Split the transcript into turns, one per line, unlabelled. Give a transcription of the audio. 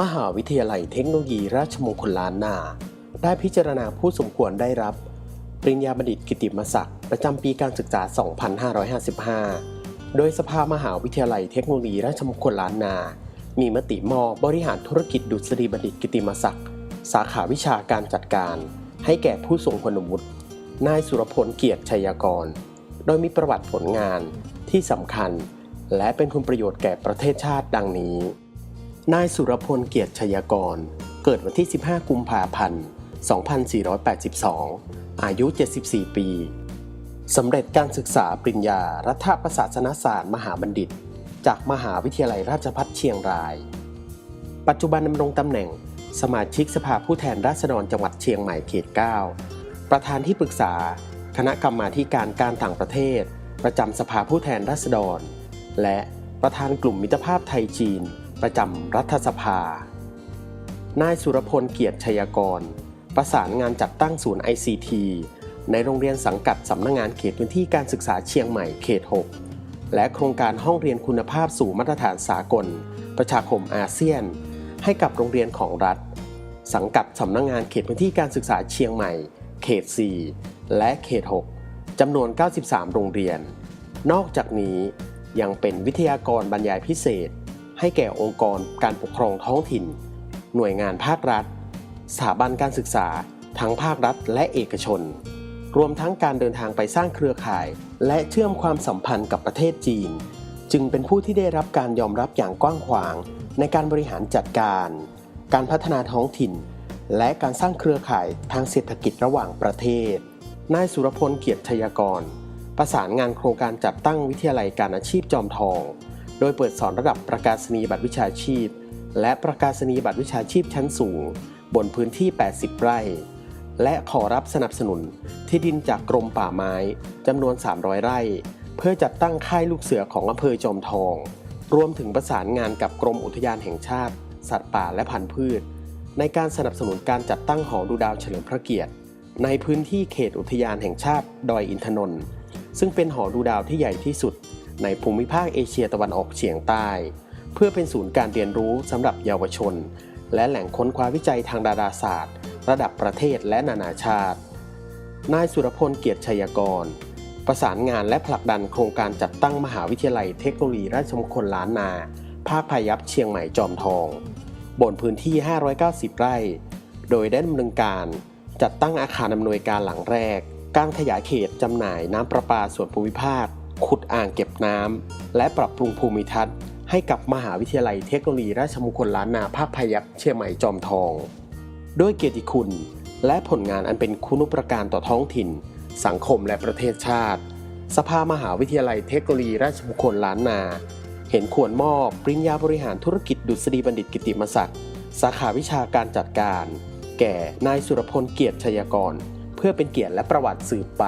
มหาวิทยาลัยเทคโนโลยีราชมงคลล้านนา ได้พิจารณาผู้สมควรได้รับ ปริญญาบัณฑิตกิติมศักดิ์ประจำปีการศึกษา 2555 โดยสภามหาวิทยาลัยเทคโนโลยีราชมงคลล้านนา มีมติมอบบริหารธุรกิจดุษฎีบัณฑิตกิตติมศักดิ์สาขาวิชาการจัดการ ให้แก่ผู้ทรงคุณวุฒินายสุรพลเกียรติชัยกร โดยมีประวัติผลงานที่สำคัญ และเป็นคุณประโยชน์แก่ประเทศชาติดังนี้ นายสุรพลเกียรติชยกร เกิดวันที่ 15 กุมภาพันธ์ 2482 อายุ 74 ปี สำเร็จการศึกษาปริญญา รัฐประศาสนศาสตร์มหาบัณฑิต จากมหาวิทยาลัยราชภัฏเชียงราย ปัจจุบันดำรงตำแหน่ง สมาชิกสภาผู้แทนราษฎรจังหวัดเชียงใหม่เขต 9 ประธานที่ปรึกษา คณะกรรมาธิการการต่างประเทศ ประจำสภาผู้แทนราษฎร และประธานกลุ่มมิตรภาพไทยจีน ประจำรัฐสภา นายสุรพลเกียรติชัยกร ประสานงานจัดตั้งศูนย์ ICT ในโรงเรียนสังกัดสำนักงงานเขตพื้นที่การศึกษาเชียงใหม่เขต 6 และโครงการห้องเรียนคุณภาพสู่มาตรฐานสากล ประชาคมอาเซียน ให้กับโรงเรียนของรัฐ สังกัดสำนักงงานเขตพื้นที่การศึกษาเชียงใหม่ เขต 4 และเขต 6 จำนวน 93 โรงเรียน นอกจากนี้ยังเป็นวิทยากรบรรยายพิเศษ ให้แก่องค์กรการปกครองท้องถิ่น หน่วยงานภาครัฐ สถาบันการศึกษา ทั้งภาครัฐและเอกชน รวมทั้งการเดินทางไปสร้างเครือข่าย และเชื่อมความสัมพันธ์กับประเทศจีน จึงเป็นผู้ที่ได้รับการยอมรับอย่างกว้างขวาง ในการบริหารจัดการ การพัฒนาท้องถิ่น และการสร้างเครือข่ายทางเศรษฐกิจระหว่างประเทศ นายสุรพลเกียรติชยกร ประสานงานโครงการจัดตั้งวิทยาลัยการอาชีพจอมทอง โดยเปิดสอนระดับประกาศนียบัตรวิชาชีพ และประกาศนียบัตรวิชาชีพชั้นสูง บนพื้นที่ 80 ไร่ และขอรับสนับสนุนที่ดินจากกรมป่าไม้จำนวน 300 ไร่ เพื่อจัดตั้งค่ายลูกเสือของอำเภอจอมทอง รวมถึงประสานงานกับกรมอุทยานแห่งชาติ สัตว์ป่าและพันธุ์พืช ในการสนับสนุนการจัดตั้งหอดูดาวเฉลิมพระเกียรติ ในพื้นที่เขตอุทยานแห่งชาติดอยอินทนนท์ซึ่งเป็นหอดูดาวที่ใหญ่ที่สุด ในภูมิภาคเอเชียตะวันออกเฉียงใต้ เพื่อเป็นศูนย์การเรียนรู้สำหรับเยาวชน และแหล่งค้นคว้าวิจัยทางดาราศาสตร์ ระดับประเทศและนานาชาติ นายสุรพลเกียรติชัยกร ประสานงานและผลักดันโครงการจัดตั้งมหาวิทยาลัยเทคโนโลยีราชมงคลล้านนา ภาคพายัพเชียงใหม่จอมทอง บนพื้นที่ 590 ไร่ โดยได้ดำเนินการจัดตั้งอาคารอำนวยการหลังแรก การขยายเขตจำหน่ายน้ำประปาส่วนภูมิภาค ขุดอ่างเก็บน้ำและปรับปรุงภูมิทัศน์ ให้กับมหาวิทยาลัยเทคโนโลยีราชมงคลล้านนาภาคพายัพเชียงใหม่จอมทอง ด้วยเกียรติคุณ และผลงานอันเป็นคุณุปการต่อท้องถิ่น สังคมและประเทศชาติ สภามหาวิทยาลัยเทคโนโลยีราชมงคลล้านนา เห็นควรมอบปริญญาบริหารธุรกิจดุษฎีบัณฑิตกิติมศักดิ์สาขาวิชาการจัดการ แก่นายสุรพลเกียรติชยกร เพื่อเป็นเกียรติและประวัติสืบไป